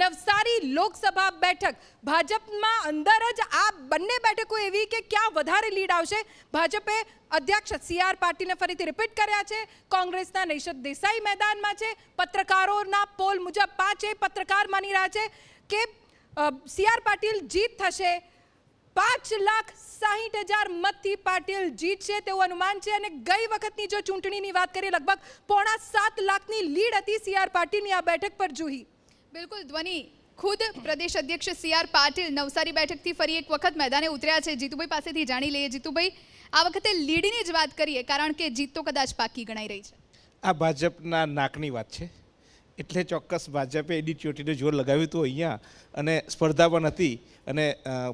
નવસારી લોકસભા બેઠક. ભાજપમાં અંદર જ આ બંને બેઠકો એવી કે ક્યાં વધારે લીડ આવશે? ભાજપે અધ્યક્ષ સી આર પાટીલને ફરીથી રિપીટ કર્યા છે. કોંગ્રેસના નૈષદ દેસાઈ મેદાનમાં છે. પત્રકારોના પોલ મુજબ પાંચે પત્રકાર માની રહ્યા છે કે સી આર પાટીલ જીત થશે. પાંચ લાખ સાહીઠ હજાર મતથી પાટીલ જીતશે તેવું અનુમાન છે અને ગઈ વખતની જો ચૂંટણીની વાત કરીએ, લગભગ પોણા સાત લાખની લીડ હતી સી આર પાટીલની આ બેઠક પર જુહી. બિલકુલ, ધ્વનિ. ખુદ પ્રદેશ અધ્યક્ષ સી આર પાટીલ નવસારી બેઠકથી ફરી એક વખત મેદાને ઉતર્યા છે. જીતુભાઈ પાસેથી જાણી લઈએ. જીતુભાઈ, આ વખતે લીડની જ વાત કરીએ, કારણ કે જીત તો કદાચ પાકી ગણાઈ રહી છે. આ ભાજપના નાકની વાત છે. એટલે ચોક્કસ ભાજપે એની ચોટીને જોર લગાવ્યું હતું અહીંયા. અને સ્પર્ધા પણ હતી અને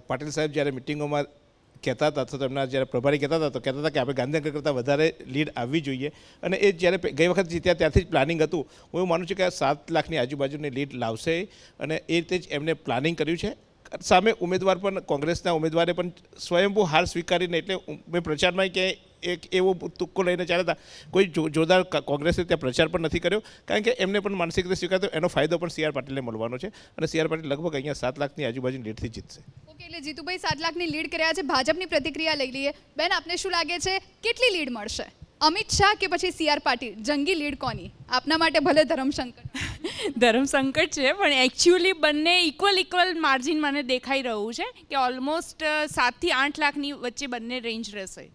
પાટીલ સાહેબ જ્યારે મિટિંગોમાં કહેતા હતા તો તેમના જ્યારે પ્રભારી કહેતા હતા, તો કહેતા હતા કે આપણે ગાંધીનગર કરતાં વધારે લીડ આવવી જોઈએ. અને એ જ્યારે ગઈ વખત જીત્યા ત્યાંથી જ પ્લાનિંગ હતું. હું એવું માનું છું કે સાત લાખની આજુબાજુની લીડ લાવશે અને એ રીતે જ એમને પ્લાનિંગ કર્યું છે. સામે ઉમેદવાર પણ, કોંગ્રેસના ઉમેદવારે પણ સ્વયંભૂ હાર સ્વીકારીને, એટલે મેં પ્રચારમાં કે એક એવો તુક્કો લઈને ચાલ્યા હતા. કોઈ જોરદાર કોંગ્રેસે ત્યાં પ્રચાર પણ નથી કર્યો. કારણ કે એમને પણ માનસિક રીતે સ્વીકારતો એનો ફાયદો પણ સી આર પાટીલને મળવાનો છે. અને સી આર પાટીલ લગભગ અહીંયા સાત લાખની આજુબાજુની લીડથી જીતશે. એટલે જીતુભાઈ સાત લાખની લીડ કર્યા છે, ભાજપની પ્રતિક્રિયા લઈ લઈએ. બેન, આપને શું લાગે છે, કેટલી લીડ મળશે? અમિત શાહ કે પછી સી આર પાટીલ? જંગી લીડ કોની? આપના માટે ભલે ધર્મશંકર ધર્મસંકટ છે, પણ એકચ્યુઅલી બંને ઇક્વલ ઇક્વલ માર્જિન મને દેખાઈ રહ્યું છે કે ઓલમોસ્ટ સાતથી આઠ લાખની વચ્ચે બંને રેન્જ રહેશે.